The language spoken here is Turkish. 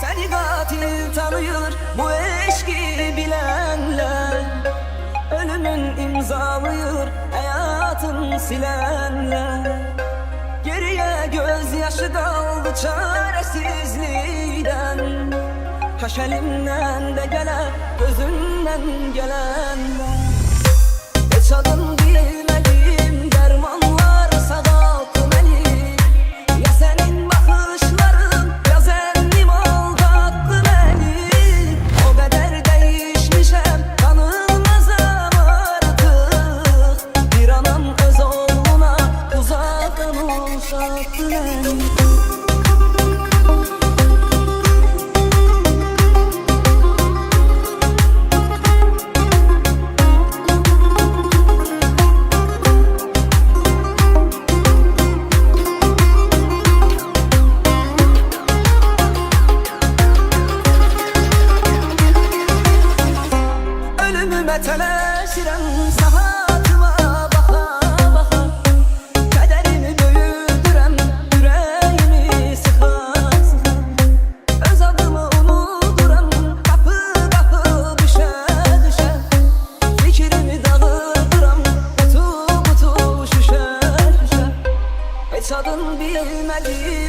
Seni katil tanıyor bu eşki bilenler. Ölümün imzalıyor hayatın silenler. Geriye gözyaşı kaldı çaresizliğden Kaş elimden de gelen gözümden gelenler. Geç adım uzattı beni Ölümüme teleşirem sahatıma kutu kutu